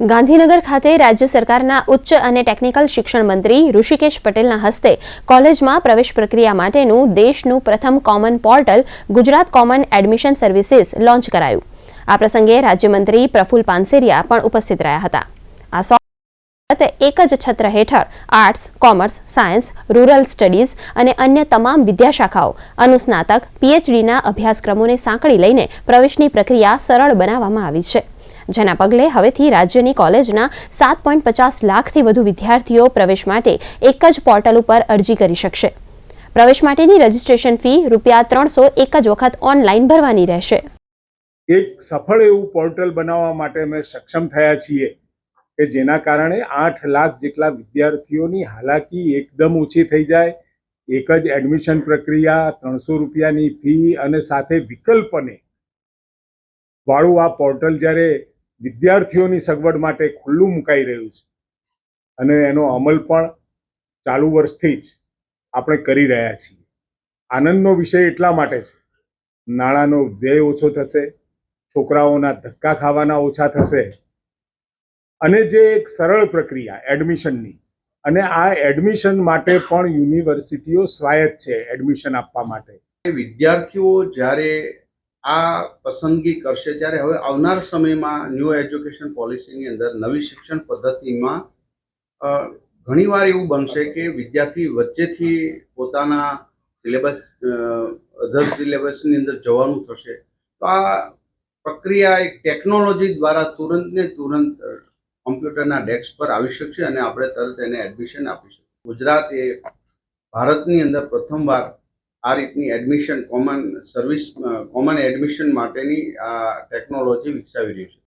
ગાંધીનગર ખાતે રાજ્ય સરકારના ઉચ્ચ અને ટેકનિકલ શિક્ષણ મંત્રી ઋષિકેશ પટેલના હસ્તે કોલેજમાં પ્રવેશ પ્રક્રિયા માટેનું દેશનું પ્રથમ common portal, Gujarat common admission services launch કરાયું. આ પ્રસંગે રાજ્યમંત્રી પ્રફુલ પાનસેરિયા પણ ઉપસ્થિત રહ્યા હતા. આ સોફ્ટ એક જ છત્ર હેઠળ arts, commerce, science, rural studies અને અન્ય તમામ વિદ્યાશાખાઓ અનુસ્નાતક પીએચડીના અભ્યાસક્રમોને સાંકળી લઈને પ્રવેશની પ્રક્રિયા સરળ બનાવવામાં આવી છે. જેના પગલે હવેથી રાજ્યની કોલેજના સાત પોઈન્ટ પચાસ લાખથી વધુ વિદ્યાર્થીઓ પ્રવેશ માટે એક જ પોર્ટલ ઉપર અરજી કરી શકશે. પ્રવેશ માટેની રજીસ્ટ્રેશન ફી રૂપિયા ત્રણસો એક જ વખત ઓનલાઈન ભરવાની રહેશે. એક સફળ એવું પોર્ટલ બનાવવા માટે અમે સક્ષમ થયા છીએ કે જેના કારણે આઠ લાખ જેટલા વિદ્યાર્થીઓની હાલાકી એકદમ ઓછી થઈ જાય. એક જ એડમિશન પ્રક્રિયા, ત્રણસો રૂપિયાની ફી અને સાથે વિકલ્પને વાળું આ પોર્ટલ જ્યારે વિદ્યાર્થીઓની સગવડ માટે ખુલ્લું મુકાઈ રહ્યું છે. અને એનો અમલ પણ ચાલુ વર્ષથી જ આપણે કરી રહ્યા છીએ. આનંદનો વિષય એટલા માટે છે. નાણાંનો વ્યય ઓછો થશે, છોકરાઓના ધક્કા ખાવાના ઓછા થશે. અને જે એક સરળ પ્રક્રિયા, એડમિશનની. અને આ એડમિશન માટે પણ યુનિવર્સિટીઓ સ્વાયત્ત છે, એડમિશન આપવા માટે. વિદ્યાર્થીઓ જ્યારે આ પસંદગી કરશે ત્યારે હવે આવનાર સમયમાં ન્યૂ એજ્યુકેશન પોલિસીની અંદર નવી શિક્ષણ પદ્ધતિમાં ઘણીવાર એવું બનશે કે વિદ્યાર્થી વચ્ચેથી પોતાના સિલેબસ અધર સિલેબસની અંદર જવાનું થશે. તો આ પ્રક્રિયા એક ટેકનોલોજી દ્વારા તુરંત ને તુરંત કોમ્પ્યુટરના ડેસ્ક પર આવી શકશે અને આપણે તરત એને એડમિશન આપી શકીએ. ગુજરાત એ ભારતની અંદર પ્રથમવાર આ રીતની admission common service common admission માટેની આ ટેકનોલોજી વિકસાવી રહ્યું છે.